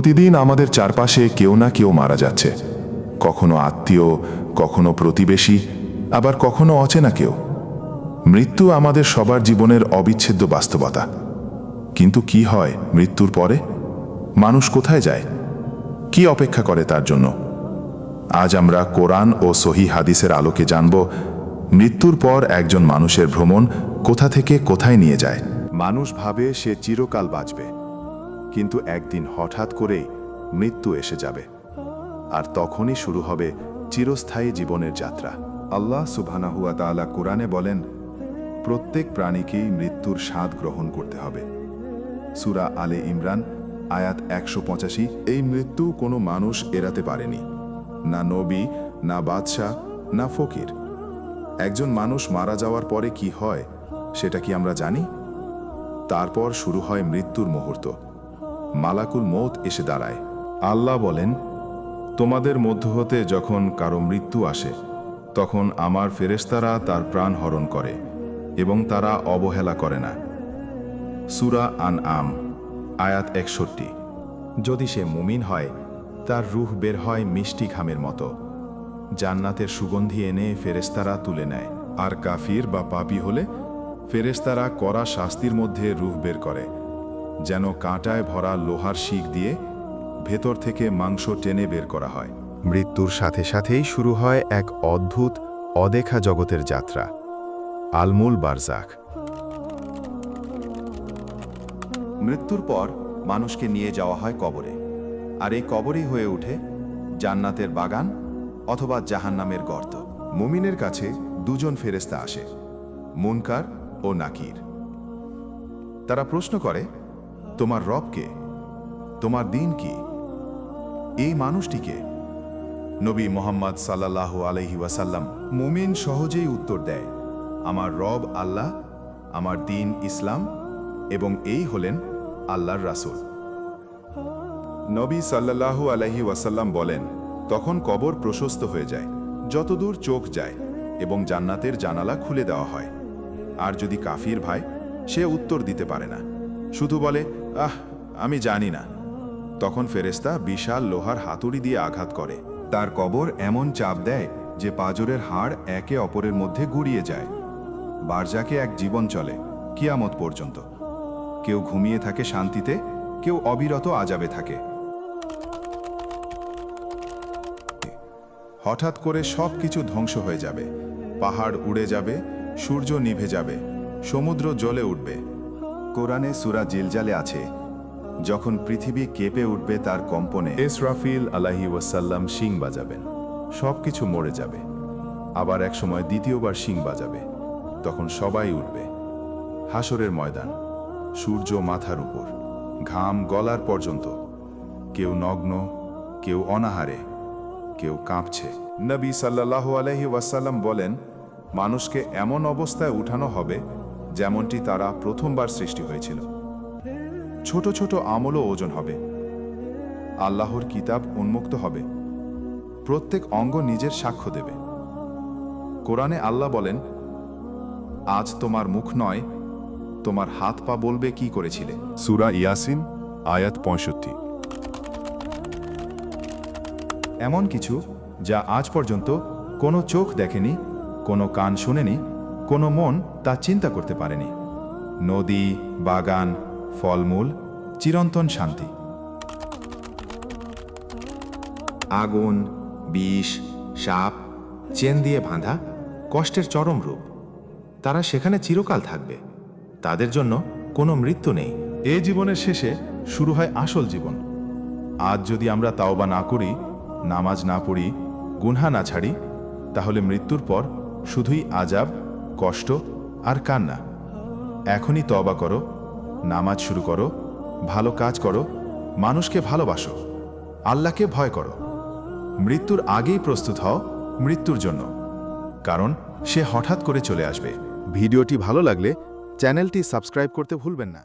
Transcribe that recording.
প্রতিদিন আমাদের চারপাশে কেউ না কেউ মারা যাচ্ছে। কখনো আত্মীয়, কখনো প্রতিবেশী, আবার কখনো অচেনা কেউ। মৃত্যু আমাদের সবার জীবনের অবিচ্ছেদ্য বাস্তবতা। কিন্তু কি হয় মৃত্যুর পরে? মানুষ কোথায় যায়? কি অপেক্ষা করে তার জন্য? আজ আমরা কোরআন ও সহি হাদিসের আলোকে জানব, মৃত্যুর পর একজন মানুষের ভ্রমণ কোথা থেকে কোথায় নিয়ে যায়। মানুষ ভাবে সে চিরকাল বাঁচবে। কিন্তু একদিন হঠাৎ করেই মৃত্যু এসে যাবে। আর তখনই শুরু হবে চিরস্থায়ী জীবনের যাত্রা। আল্লাহ সুবহানাহুয়া তাআলা কোরআনে বলেন, প্রত্যেক প্রাণীকেই মৃত্যুর স্বাদ গ্রহণ করতে হবে। সুরা আলে ইমরান, আয়াত একশো পঁচাশি, এই মৃত্যু কোনো মানুষ এড়াতে পারেনি। না নবী, না বাদশাহ, না ফকির। একজন মানুষ মারা যাওয়ার পরে কি হয়, সেটা কি আমরা জানি? তারপর শুরু হয় মৃত্যুর মুহূর্ত। মালাকুল মত এসে দাঁড়ায়। আল্লাহ বলেন, তোমাদের মধ্য হতে যখন কারও মৃত্যু আসে, তখন আমার ফেরেস্তারা তার প্রাণ হরণ করে এবং তারা অবহেলা করে না। সুরা আন আম আয়াত একষট্টি। যদি সে মুমিন হয়, তার রুহ বের হয় মিষ্টি ঘামের মতো। জান্নাতের সুগন্ধি এনে ফেরেস্তারা তুলে নেয়। আর কাফির বা পাপি হলে ফেরেস্তারা কড়া শাস্তির মধ্যে রুহ বের করে। যেন কাঁটায় ভরা লোহার শিক দিয়ে ভেতর থেকে মাংস টেনে বের করা হয়। মৃত্যুর সাথে সাথেই শুরু হয় এক অদ্ভুত অদেখা জগতের যাত্রা। আলমুল বারজাক। মৃত্যুর পর মানুষকে নিয়ে যাওয়া হয় কবরে। আর এই কবরই হয়ে ওঠে জান্নাতের বাগান অথবা জাহান্নামের গর্ত। মুমিনের কাছে দুজন ফেরেস্তা আসে মুনকার ও নাকির। তারা প্রশ্ন করে তোমার রব কে তোমার দিন কি? এই মানুষটিকে? নবী মোহাম্মদ সাল্লাহ আলহি ওয়াসাল্লাম মুমিন সহজেই উত্তর দেয়, আমার রব আল্লাহ, আমার দিন ইসলাম এবং এই হলেন আল্লাহর রাসূল। নবী সাল্লাল্লাহু আলহি ওয়াসাল্লাম বলেন, তখন কবর প্রশস্ত হয়ে যায়, যতদূর চোখ যায় এবং জান্নাতের জানালা খুলে দেওয়া হয়। আর যদি কাফির ভাই, সে উত্তর দিতে পারে না। শুধু বলে, আহ, আমি জানি না। তখন ফেরেস্তা বিশাল লোহার হাতুড়ি দিয়ে আঘাত করে। তার কবর এমন চাপ দেয় যে পাজরের হাড় একে অপরের মধ্যে গুড়িয়ে যায়। বারজাকে এক জীবন চলে, কিয়ামত পর্যন্ত। কেউ ঘুমিয়ে থাকে শান্তিতে, কেউ অবিরত আজাবে থাকে। হঠাৎ করে সব কিছু ধ্বংস হয়ে যাবে। পাহাড় উড়ে যাবে, সূর্য নিভে যাবে, সমুদ্র জ্বলে উঠবে। কোরআনে সুরা জিলজালে আছে, যখন পৃথিবী কেঁপে উঠবে তার কম্পনে ইসরাফিল আলাহি ওয়াসাল্লাম শিং বাজাবেন সব কিছু মরে যাবে, আবার একসময় দ্বিতীয়বার শিং বাজাবে, তখন সবাই উঠবে। হাসরের ময়দান, সূর্য মাথার উপর, ঘাম গলার পর্যন্ত, কেউ নগ্ন, কেউ অনাহারে, কেউ কাঁপছে। নবী সাল্লাহ আলহি ওয়াসাল্লাম বলেন, মানুষকে এমন অবস্থায় উঠানো হবে যেমনটি তারা প্রথমবার সৃষ্টি হয়েছিল। ছোট ছোট আমলও ওজন হবে। আল্লাহর কিতাব উন্মুক্ত হবে। প্রত্যেক অঙ্গ নিজের সাক্ষ্য দেবে। কোরআনে আল্লাহ বলেন, আজ তোমার মুখ নয়, তোমার হাত পা বলবে কি করেছিলে? সুরা ইয়াসিন, আয়াত পঁয়ষট্টি। এমন কিছু যা আজ পর্যন্ত কোনো চোখ দেখেনি, কোনো কান শুনেনি কোনো মন তা চিন্তা করতে পারেনি। নদী, বাগান, ফলমূল, চিরন্তন শান্তি। আগুন, বিষ, সাপ, চেন দিয়ে বাঁধা কষ্টের চরম রূপ। তারা সেখানে চিরকাল থাকবে। তাদের জন্য কোনো মৃত্যু নেই। এ জীবনের শেষে শুরু হয় আসল জীবন। আজ যদি আমরা তাওবা না করি, নামাজ না পড়ি, গুনহা না ছাড়ি, তাহলে মৃত্যুর পর শুধুই আজাব কষ্ট আর কান্না। এখনই তবা করো, নামাজ শুরু করো, ভালো কাজ করো, মানুষকে ভালোবাসো, আল্লাহকে ভয় করো। মৃত্যুর আগেই প্রস্তুত হও মৃত্যুর জন্য, কারণ সে হঠাৎ করে চলে আসবে। ভিডিওটি ভালো লাগলে চ্যানেলটি সাবস্ক্রাইব করতে ভুলবেন না।